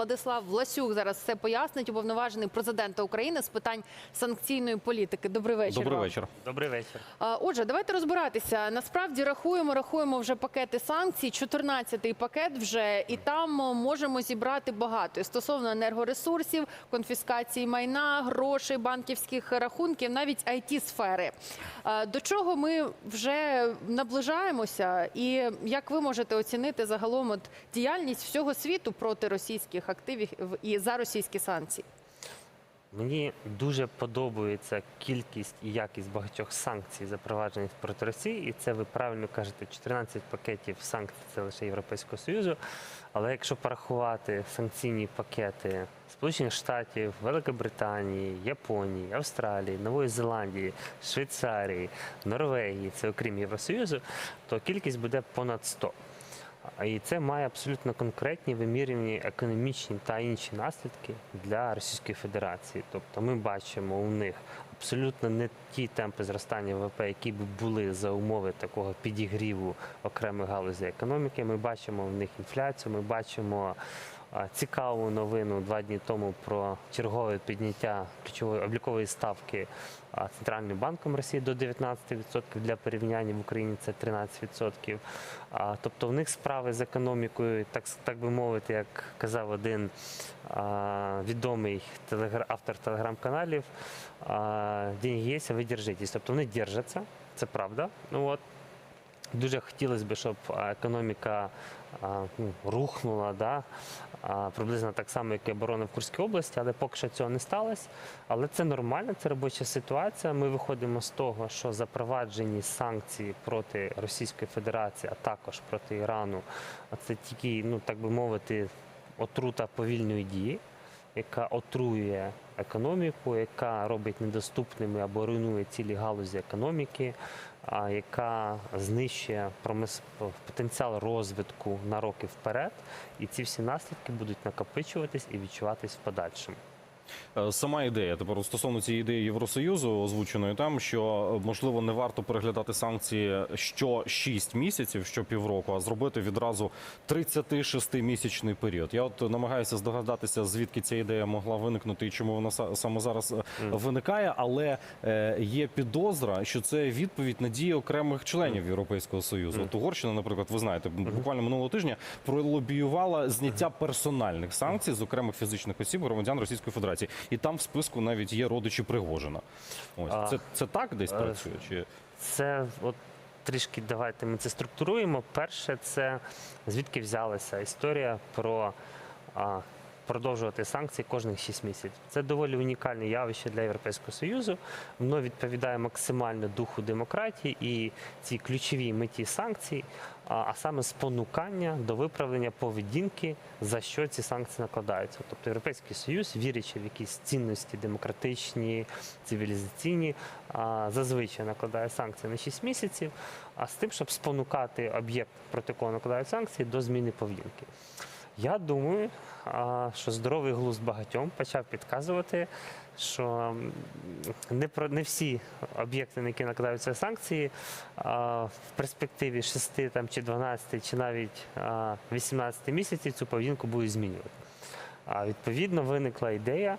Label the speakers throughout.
Speaker 1: Владислав Власюк зараз все пояснить. Уповноважений президента України з питань санкційної політики. Добрий вечір.
Speaker 2: Добрий вечір.
Speaker 3: Добрий вечір.
Speaker 1: Отже, давайте розбиратися. Насправді рахуємо, рахуємо вже пакети санкцій. 14-й пакет вже і там можемо зібрати багато стосовно енергоресурсів, конфіскації майна, грошей, банківських рахунків, навіть it сфери. До чого ми вже наближаємося, і як ви можете оцінити загалом от діяльність всього світу проти російських активів і за російські санкції?
Speaker 3: Мені дуже подобається кількість і якість багатьох санкцій, запроваджених проти Росії, і це ви правильно кажете, 14 пакетів санкцій це лише Європейського Союзу. Але якщо порахувати санкційні пакети Сполучених Штатів, Великобританії, Японії, Австралії, Нової Зеландії, Швейцарії, Норвегії, це окрім Євросоюзу, то кількість буде понад 100. І це має абсолютно конкретні вимірювані економічні та інші наслідки для Російської Федерації. Тобто ми бачимо у них абсолютно не ті темпи зростання ВВП, які б були за умови такого підігріву окремих галузей економіки. Ми бачимо в них інфляцію, ми бачимо цікаву новину два дні тому про чергове підняття ключової облікової ставки Центральним банком Росії до 19%. Для порівняння в Україні це 13%. Тобто в них справи з економікою, так, так би мовити, як казав один відомий автор телеграм-каналів, деньги є, ви держитесь. Тобто вони держаться, це правда. Ну, от. Дуже хотілося б, щоб економіка ну, рухнула, да? Приблизно так само, як і оборона в Курській області, але поки що цього не сталося. Але це нормально, це робоча ситуація. Ми виходимо з того, що запроваджені санкції проти Російської Федерації, а також проти Ірану, це тільки, ну так би мовити, отрута повільної дії, яка отруює економіку, яка робить недоступними або руйнує цілі галузі економіки, яка знищує потенціал розвитку на роки вперед, і ці всі наслідки будуть накопичуватись і відчуватись в подальшому.
Speaker 2: Е, Сама ідея тепер стосовно цієї ідеї Євросоюзу, озвученої там, що е, можливо не варто переглядати санкції що 6 місяців, що півроку, а зробити відразу 36-місячний період. Я от намагаюся здогадатися, звідки ця ідея могла виникнути і чому вона са- саме зараз е, виникає, але е, є підозра, що це відповідь на дії окремих членів Європейського союзу. От Угорщина, наприклад, ви знаєте, буквально минулого тижня пролобіювала зняття персональних санкцій з окремих фізичних осіб громадян Російської Федерації, і там в списку навіть є родичі Пригожина. Ось
Speaker 3: А,
Speaker 2: це, це так десь
Speaker 3: е,
Speaker 2: працює? Чи
Speaker 3: Це от трішки давайте ми це структуруємо. Перше, це звідки взялася історія про а, продовжувати санкції кожних 6 місяців. Це доволі унікальне явище для Європейського Союзу. Воно відповідає максимально духу демократії і цій ключовій меті санкцій, а, саме спонукання до виправлення поведінки, за що ці санкції накладаються. Тобто Європейський Союз, вірячи в якісь цінності демократичні, цивілізаційні, зазвичай накладає санкції на 6 місяців, а з тим, щоб спонукати об'єкт, проти кого накладають санкції, до зміни поведінки. Я думаю, що здоровий глузд багатьом почав підказувати, що не про не всі об'єкти, на які накладаються санкції, в перспективі 6 там, чи 12, чи навіть а, 18 місяців цю поведінку будуть змінювати. А відповідно виникла ідея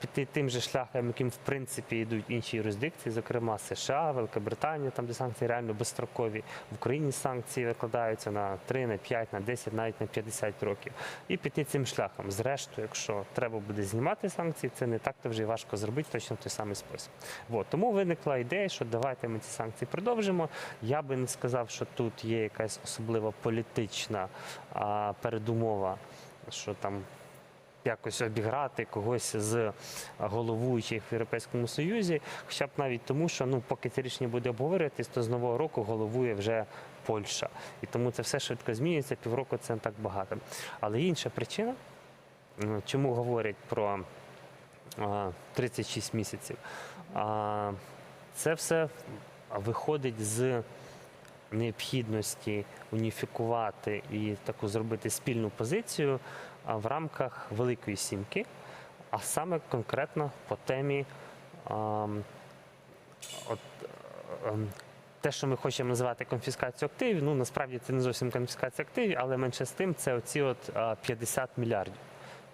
Speaker 3: піти тим же шляхом, яким в принципі йдуть інші юрисдикції, зокрема США, Великобританія, там де санкції реально безстрокові. В Україні санкції викладаються на 3, на 5, на 10, навіть на 50 років. І піти цим шляхом. Зрештою, якщо треба буде знімати санкції, це не так то вже важко зробити точно в той самий спосіб. От. Тому виникла ідея, що давайте ми ці санкції продовжимо. Я би не сказав, що тут є якась особлива політична а, передумова, що там якось обіграти когось з головуючих в Європейському Союзі, хоча б навіть тому, що ну, поки це рішення буде обговорюватись, то з нового року головує вже Польща. І тому це все швидко змінюється, півроку це не так багато. Але інша причина, чому говорять про а, 36 місяців. Це все виходить з необхідності уніфікувати і таку зробити спільну позицію в рамках Великої сімки, а саме конкретно по темі от, ем, те, що ми хочемо називати конфіскацією активів, ну насправді це не зовсім конфіскація активів, але менше з тим це оці от 50 мільярдів.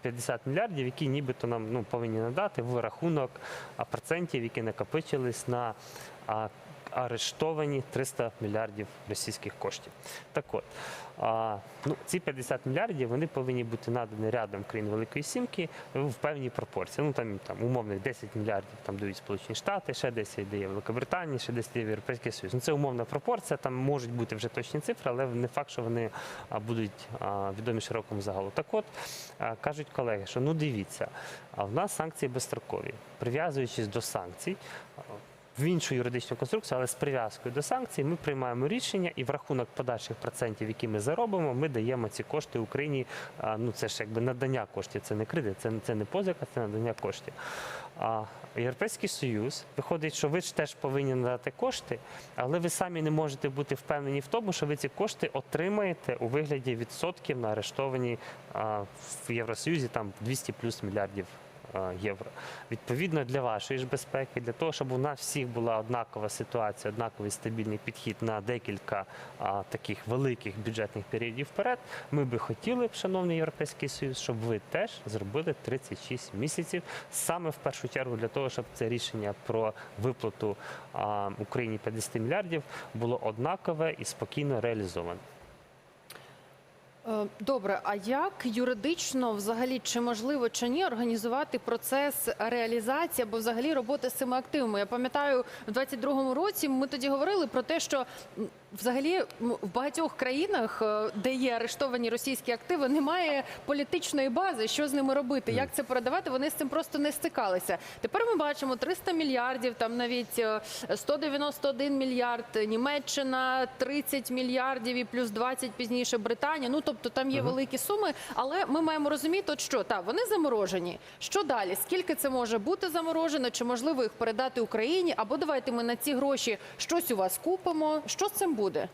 Speaker 3: 50 мільярдів, які нібито нам ну, повинні надати в рахунок процентів, які накопичились на арештовані 300 мільярдів російських коштів. Так от, ну, ці 50 мільярдів вони повинні бути надані рядом країн Великої Сімки в певній пропорції. Ну там, там умовних 10 мільярдів там дають Сполучені Штати, ще 10 дає Великобританія, ще 10 дає Європейський Союз. Ну це умовна пропорція. Там можуть бути вже точні цифри, але не факт, що вони будуть відомі широкому загалу. Так от кажуть колеги, що ну дивіться, а в нас санкції безстрокові, прив'язуючись до санкцій. В іншу юридичну конструкцію, але з прив'язкою до санкцій, ми приймаємо рішення і в рахунок подальших процентів, які ми заробимо, ми даємо ці кошти Україні. Ну це ж якби надання коштів, це не кредит, це, це не позика, це надання коштів. А Європейський Союз виходить, що ви ж теж повинні надати кошти, але ви самі не можете бути впевнені в тому, що ви ці кошти отримаєте у вигляді відсотків на арештовані а, в Євросоюзі там 200 плюс мільярдів євро. Відповідно для вашої ж безпеки, для того, щоб у нас всіх була однакова ситуація, однаковий стабільний підхід на декілька а, таких великих бюджетних періодів вперед, ми би хотіли, шановний Європейський Союз, щоб ви теж зробили 36 місяців саме в першу чергу для того, щоб це рішення про виплату а, Україні 50 мільярдів було однакове і спокійно реалізоване.
Speaker 1: Е, Добре, а як юридично взагалі чи можливо чи ні організувати процес реалізації або взагалі роботи з цими активами? Я пам'ятаю, в 22-му році ми тоді говорили про те, що взагалі в багатьох країнах, е, де є арештовані російські активи, немає політичної бази, що з ними робити, як це передавати. Вони з цим просто не стикалися. Тепер ми бачимо 300 мільярдів, там навіть е, 191 мільярд, Німеччина 30 мільярдів і плюс 20 пізніше Британія. Ну тобто там є великі суми, але ми маємо розуміти, от що так, вони заморожені. Що далі? Скільки це може бути заморожено? Чи можливо їх передати Україні? Або давайте ми на ці гроші щось у вас купимо. Що з цим буде?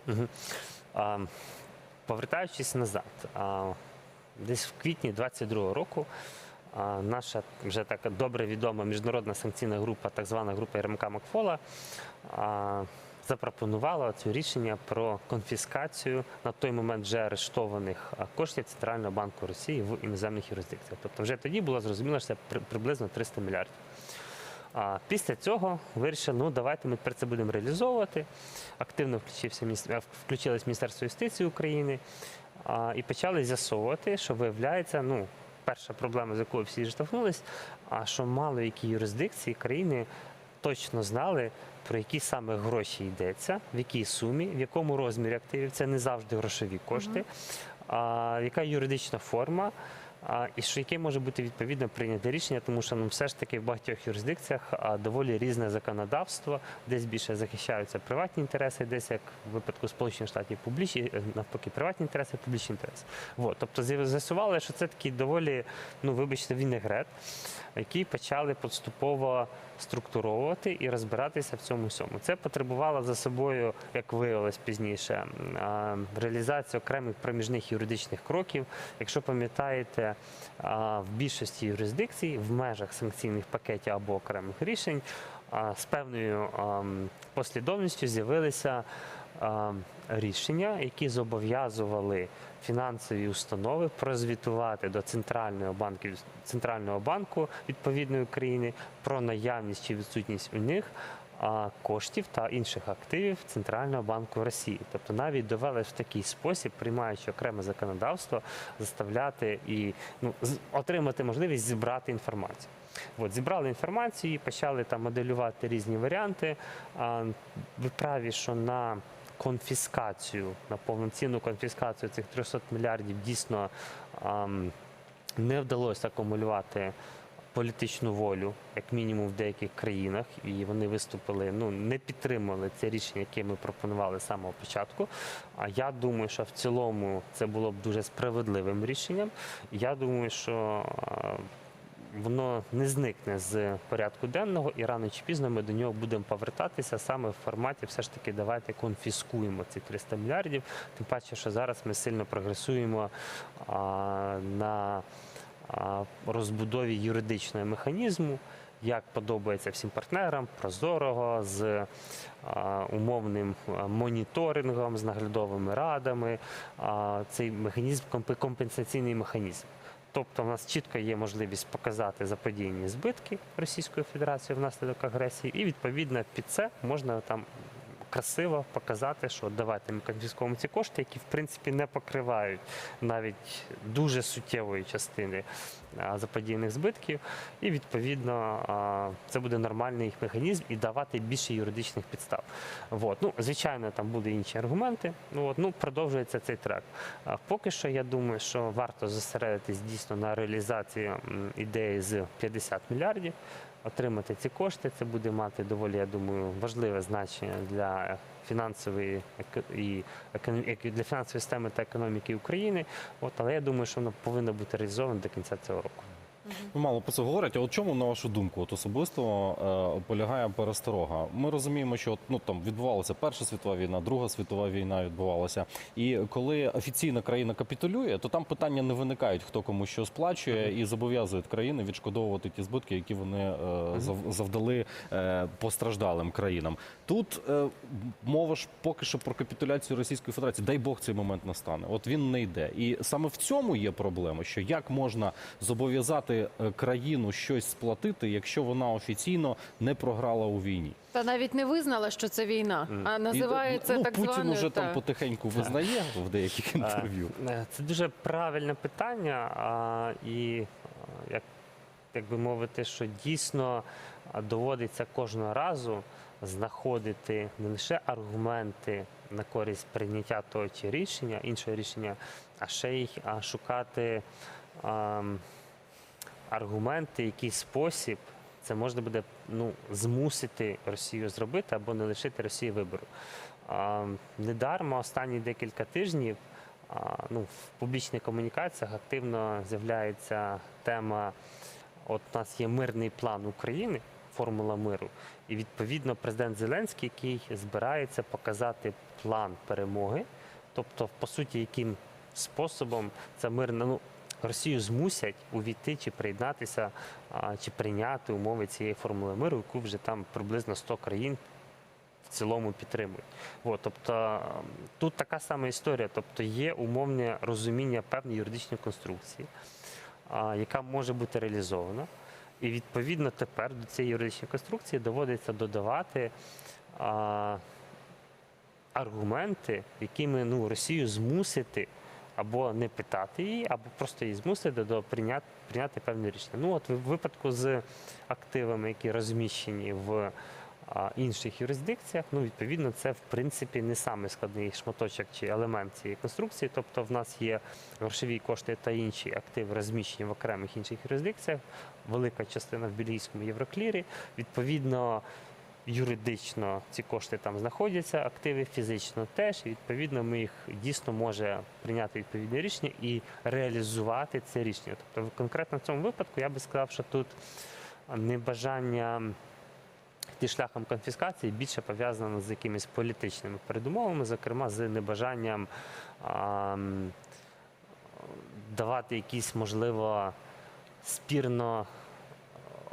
Speaker 3: Повертаючись назад, а, десь в квітні 22-го року наша вже така добре відома міжнародна санкційна група, так звана група Єрмака Макфола, запропонувала це рішення про конфіскацію на той момент вже арештованих коштів Центрального банку Росії в іноземних юрисдикціях. Тобто вже тоді було зрозуміло, що це при- приблизно 300 мільярдів. А після цього вирішили, ну давайте ми тепер це будемо реалізовувати. Активно включився е, включилось Міністерство юстиції України а, і почали з'ясовувати, що виявляється, ну, перша проблема, з якою всі штовхнулись, а що мало які юрисдикції країни точно знали, про які саме гроші йдеться, в якій сумі, в якому розмірі активів. Це не завжди грошові кошти, а, яка юридична форма. І що яке може бути відповідно прийняте рішення, тому що ну все ж таки в багатьох юрисдикціях доволі різне законодавство, десь більше захищаються приватні інтереси, десь як в випадку Сполучених Штатів публічні, е, навпаки, приватні інтереси, публічні інтереси. Вот. Тобто з'ясували, що це такий доволі, ну вибачте, вінегрет, який почали поступово структуровувати і розбиратися в цьому всьому. Це потребувало за собою, як виявилось пізніше, реалізація окремих проміжних юридичних кроків. Якщо пам'ятаєте, в більшості юрисдикцій в межах санкційних пакетів або окремих рішень з певною послідовністю з'явилися рішення, які зобов'язували фінансові установи прозвітувати до центрального банку центрального банку відповідної країни про наявність чи відсутність у них коштів та інших активів Центрального банку Росії. Тобто навіть довели в такий спосіб, приймаючи окреме законодавство, заставляти і ну, отримати можливість зібрати інформацію. От, зібрали інформацію і почали там моделювати різні варіанти. Ви праві, що на конфіскацію, на повноцінну конфіскацію цих 300 мільярдів дійсно не вдалося акумулювати політичну волю, як мінімум в деяких країнах, і вони виступили, ну не підтримали це рішення, яке ми пропонували з самого початку. А я думаю, що в цілому це було б дуже справедливим рішенням. Я думаю, що воно не зникне з порядку денного, і рано чи пізно ми до нього будемо повертатися саме в форматі, все ж таки, давайте конфіскуємо ці 300 мільярдів. Тим паче, що зараз ми сильно прогресуємо а, на а, розбудові юридичного механізму. Як подобається всім партнерам, прозорого з а, умовним моніторингом, з наглядовими радами. А, цей механізм комп- компенсаційний механізм. Тобто, в нас чітко є можливість показати заподіяні збитки Російської Федерації внаслідок агресії, і відповідно під це можна там красиво показати, що давайте ми конфіскуємо ці кошти, які в принципі не покривають навіть дуже суттєвої частини заподіяних збитків, і відповідно це буде нормальний їх механізм і давати більше юридичних підстав. Вот. Ну, звичайно, там будуть інші аргументи. От, ну, продовжується цей трек. Поки що я думаю, що варто зосередитись дійсно на реалізації ідеї з 50 мільярдів. Отримати ці кошти, це буде мати доволі, я думаю, важливе значення для фінансової і для фінансової системи та економіки України. От, але я думаю, що воно повинно бути реалізовано до кінця цього року.
Speaker 2: Ну, Мало про це говорять. А от чому, на вашу думку, от особисто е, полягає пересторога? Ми розуміємо, що ну там відбувалася Перша світова війна, Друга світова війна відбувалася. І коли офіційна країна капітулює, то там питання не виникають, хто кому що сплачує, і зобов'язують країни відшкодовувати ті збитки, які вони е, завдали е, постраждалим країнам. Тут е, мова ж поки що про капітуляцію Російської Федерації. Дай Бог цей момент настане. От він не йде. І саме в цьому є проблема, що як можна зобов'язати е, країну щось сплатити, якщо вона офіційно не програла у війні.
Speaker 1: Та навіть не визнала, що це війна, а називає це
Speaker 2: ну,
Speaker 1: так
Speaker 2: Путін
Speaker 1: званою.
Speaker 2: уже
Speaker 1: та-
Speaker 2: там потихеньку визнає в деяких інтерв'ю.
Speaker 3: Е, Це дуже правильне питання. А, і е, як, як би мовити, що дійсно доводиться кожного разу знаходити не лише аргументи на користь прийняття того чи рішення, іншого рішення, а ще й шукати ам, аргументи, який спосіб це можна буде ну, змусити Росію зробити або не лишити Росії вибору. А, недарма останні декілька тижнів а, ну, в публічних комунікаціях активно з'являється тема: от у нас є мирний план України, формула миру, і відповідно президент Зеленський, який збирається показати план перемоги, тобто, по суті, яким способом ця мирна ну, Росію змусять увійти чи приєднатися, чи прийняти умови цієї формули миру, яку вже там приблизно 100 країн в цілому підтримують. От, тобто тут така сама історія, тобто є умовне розуміння певної юридичної конструкції, яка може бути реалізована. І відповідно тепер до цієї юридичної конструкції доводиться додавати а, аргументи, якими ну, Росію змусити або не питати її, або просто її змусити до прийняти, прийняти певне рішення. Ну от в випадку з активами, які розміщені в інших юрисдикціях, ну відповідно, це в принципі не самий складний шматочок чи елемент цієї конструкції. Тобто, в нас є грошові кошти та інші активи розміщені в окремих інших юрисдикціях. Велика частина в бельгійському євроклірі. Відповідно, юридично ці кошти там знаходяться, активи фізично теж. І відповідно, ми їх дійсно може прийняти відповідне рішення і реалізувати це рішення. Тобто, в- конкретно в цьому випадку я би сказав, що тут небажання йти шляхом конфіскації більше пов'язано з якимись політичними передумовами, зокрема з небажанням а, давати якийсь, можливо, спірно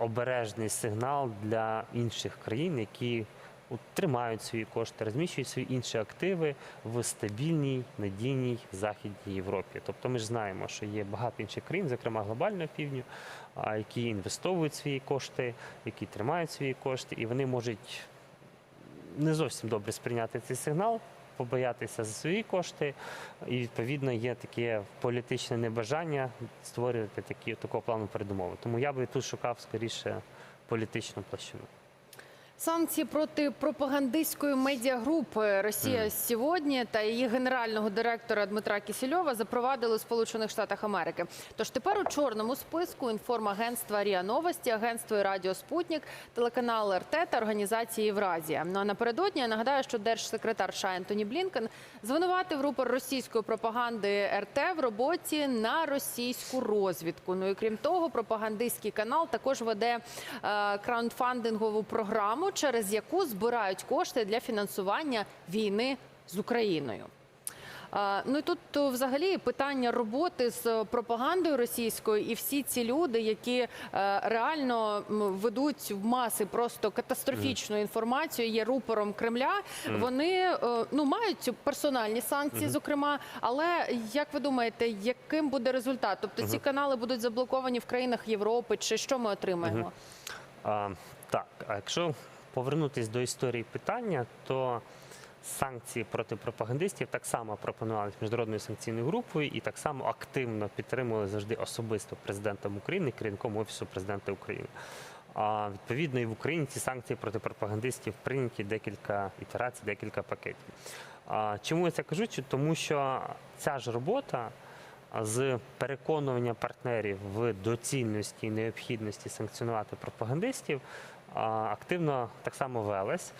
Speaker 3: обережний сигнал для інших країн, які тримають свої кошти, розміщують свої інші активи в стабільній, надійній Західній Європі. Тобто ми ж знаємо, що є багато інших країн, зокрема глобального півдню, які інвестовують свої кошти, які тримають свої кошти, і вони можуть не зовсім добре сприйняти цей сигнал, побоятися за свої кошти, і відповідно є таке політичне небажання створювати такі такого плану передумови. Тому я би тут шукав скоріше політичну площину.
Speaker 1: Санкції проти пропагандистської медіагрупи Росія сьогодні та її генерального директора Дмитра Кісільова запровадили у Сполучених Штатах Америки. Тож тепер у чорному списку інформагентства Ріа Новості, агентство і Радіо Спутник, телеканал РТ та організація Євразія. Ну а напередодні я нагадаю, що держсекретар США Ентоні Блінкен звинуватив рупор російської пропаганди РТ в роботі на російську розвідку. Ну і крім того, пропагандистський канал також веде е, краундфандингову програму, через яку збирають кошти для фінансування війни з Україною. Ну і тут взагалі питання роботи з пропагандою російською, і всі ці люди, які е, реально ведуть в маси просто катастрофічну інформацію, є рупором Кремля. Вони е, ну мають персональні санкції, зокрема. Але як ви думаєте, яким буде результат? Тобто ці канали будуть заблоковані в країнах Європи, чи що ми отримаємо?
Speaker 3: А, так, а якщо повернутись до історії питання, то санкції проти пропагандистів так само пропонувалися міжнародною санкційною групою і так само активно підтримували завжди особисто президентом України, керівником офісу президента України. А відповідно, і в Україні ці санкції проти пропагандистів прийняті декілька ітерацій, декілька пакетів. А, чому я це кажу? Тому що ця ж робота з переконування партнерів в доцільності і необхідності санкціонувати пропагандистів активно так само велась.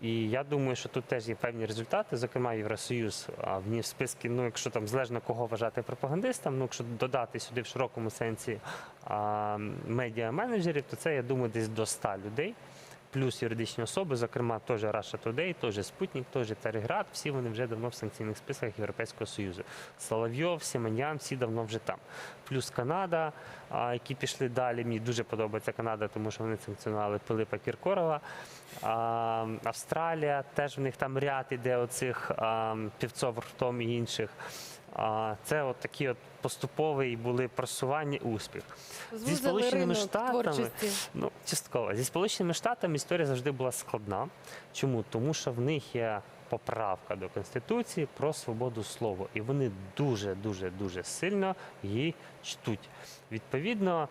Speaker 3: І я думаю, що тут теж є певні результати. Зокрема, Євросоюз вніс списки, ну якщо там залежно кого вважати пропагандистом, ну якщо додати сюди в широкому сенсі медіа-менеджерів, то це я думаю десь до 100 людей. Плюс юридичні особи, зокрема, теж Russia Today, теж Спутник, теж Цареград, всі вони вже давно в санкційних списках Європейського Союзу. Соловйов, Сіманян, всі давно вже там. Плюс Канада, які пішли далі. Мені дуже подобається Канада, тому що вони санкціонували Пилипа Кіркорова. Австралія, теж в них там ряд іде оцих півцов ртом і інших. Це от такі от поступові були просування успіх.
Speaker 1: Звузили
Speaker 3: Сполученими Штатами. Ну, частково. Зі Сполученими Штатами історія завжди була складна. Чому? Тому що в них є поправка до Конституції про свободу слова. І вони дуже, дуже, дуже сильно її чтуть. Відповідно,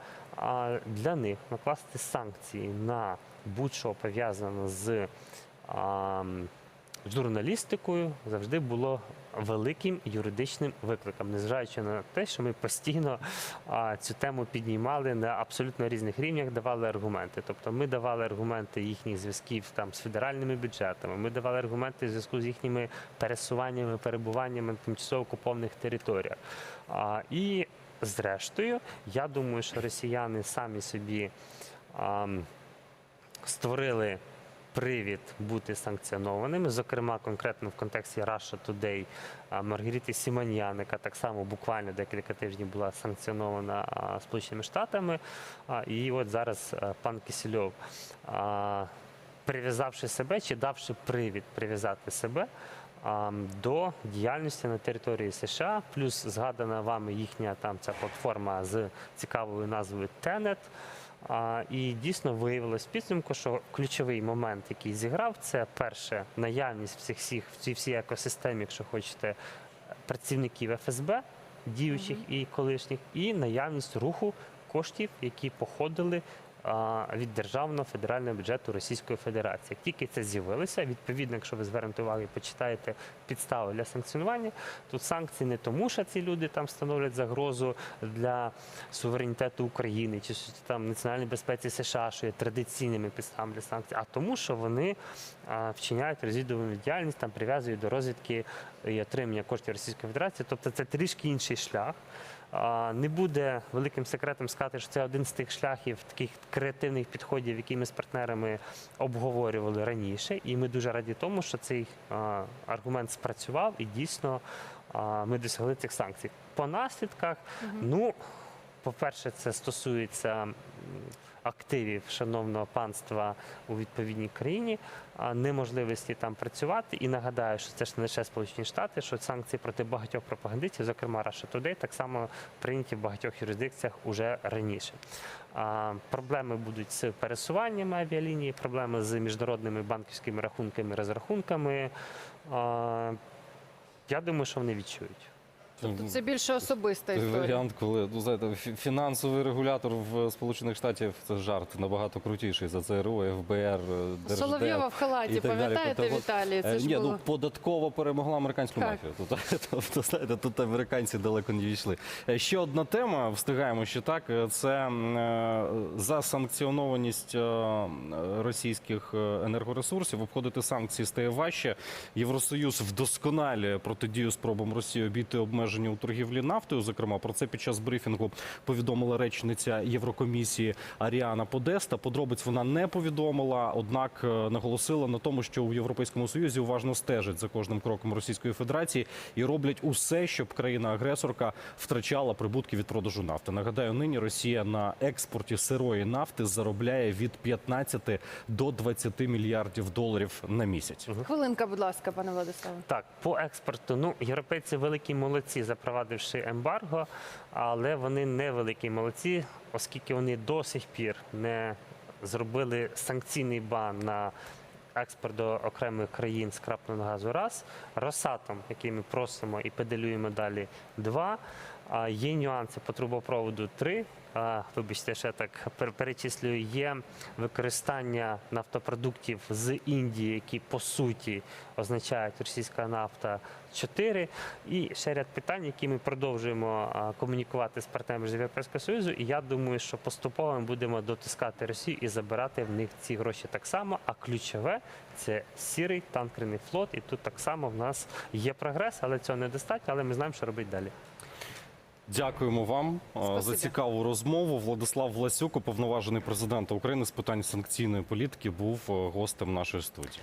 Speaker 3: для них накласти санкції на будь-що пов'язане з журналістикою завжди було великим юридичним викликом, незважаючи на те, що ми постійно цю тему піднімали на абсолютно різних рівнях, давали аргументи. Тобто ми давали аргументи їхніх зв'язків там з федеральними бюджетами, ми давали аргументи в зв'язку з їхніми пересуваннями, перебуваннями на тимчасово окупованих територіях. А, і зрештою, я думаю, що росіяни самі собі. А, створили привід бути санкціонованими, зокрема конкретно в контексті Russia Today Маргаріти Сіманьян, яка так само буквально декілька тижнів була санкціонована Сполученими Штатами. І от зараз пан Кисельов, прив'язавши себе чи давши привід прив'язати себе. До діяльності на території США, плюс згадана вами їхня там ця платформа з цікавою назвою Tenet. І дійсно виявилось підсумку, що ключовий момент, який зіграв, це перше наявність всіх всіх в цій всій екосистемі, якщо хочете, працівників ФСБ, діючих і колишніх, і наявність руху коштів, які походили від державного федерального бюджету Російської Федерації. Як тільки це з'явилося, відповідно, якщо ви звернете увагу і почитаєте підстави для санкціонування, тут санкції не тому, що ці люди там становлять загрозу для суверенітету України чи там національній безпеці США, що є традиційними підставами для санкцій, а тому, що вони вчиняють розвідувальну діяльність, там прив'язують до розвідки і отримання коштів Російської Федерації. Тобто це трішки інший шлях. Не буде великим секретом сказати, що це один з тих шляхів таких креативних підходів, які ми з партнерами обговорювали раніше. І ми дуже раді тому, що цей аргумент спрацював і дійсно ми досягли цих санкцій. По наслідках, ну, по-перше, це стосується активів шановного панства у відповідній країні, неможливості там працювати. І нагадаю, що це ж не лише Сполучені Штати, що санкції проти багатьох пропагандистів, зокрема Russia Today, так само прийняті в багатьох юрисдикціях уже раніше. Проблеми будуть з пересуваннями авіалінії, проблеми з міжнародними банківськими рахунками, розрахунками. Я думаю, що вони відчують.
Speaker 1: Тобто це більше особиста історія.
Speaker 2: варіант, коли ну, знаєте, фінансовий регулятор в Сполучених Штатів це жарт набагато крутіший за ЦРУ, ФБР, Держдеп.
Speaker 1: Соловйова в халаті, пам'ятаєте,
Speaker 2: Тобто,
Speaker 1: Віталій? Це
Speaker 2: Е,
Speaker 1: ж
Speaker 2: Ні,
Speaker 1: було.
Speaker 2: ну податково перемогла американську
Speaker 1: Так.
Speaker 2: мафію. Тут, тобто, знаєте, тут американці далеко не війшли. Е, Ще одна тема, встигаємо ще так. е, Це м, за санкціонованість е, російських енергоресурсів обходити санкції стає важче. Євросоюз вдосконалює протидію спробам Росії обійти обмеження обмеження у торгівлі нафтою. Зокрема, про це під час брифінгу повідомила речниця Єврокомісії Аріана Подеста. Подробиць вона не повідомила, однак е, наголосила на тому, що у Європейському Союзі уважно стежать за кожним кроком Російської Федерації і роблять усе, щоб країна-агресорка втрачала прибутки від продажу нафти. Нагадаю, нині Росія на експорті сирої нафти заробляє від 15 до 20 мільярдів доларів на місяць.
Speaker 1: Хвилинка, будь ласка, пане Владиславе.
Speaker 3: Так, по експорту, ну європейці великі молодці, запровадивши ембарго, але вони невеликі молодці, оскільки вони до сих пір не зробили санкційний бан на експорт до окремих країн скрапленого газу. Раз Росатом, який ми просимо і педелюємо далі. Два є нюанси по трубопроводу. Три. Вибачте, ще так пер- перечислюю. Є використання нафтопродуктів з Індії, які по суті означають російська нафта. Чотири. І ще ряд питань, які ми продовжуємо комунікувати з партнерами з Європейського Союзу. І я думаю, що поступово ми будемо дотискати Росію і забирати в них ці гроші так само. А ключове це сірий танкерний флот. І тут так само в нас є прогрес, але цього недостатньо. Але ми знаємо, що робити далі.
Speaker 2: Дякуємо вам Спасибо. за цікаву розмову. Владислав Власюк, уповноважений президента України з питань санкційної політики, був е, гостем нашої студії.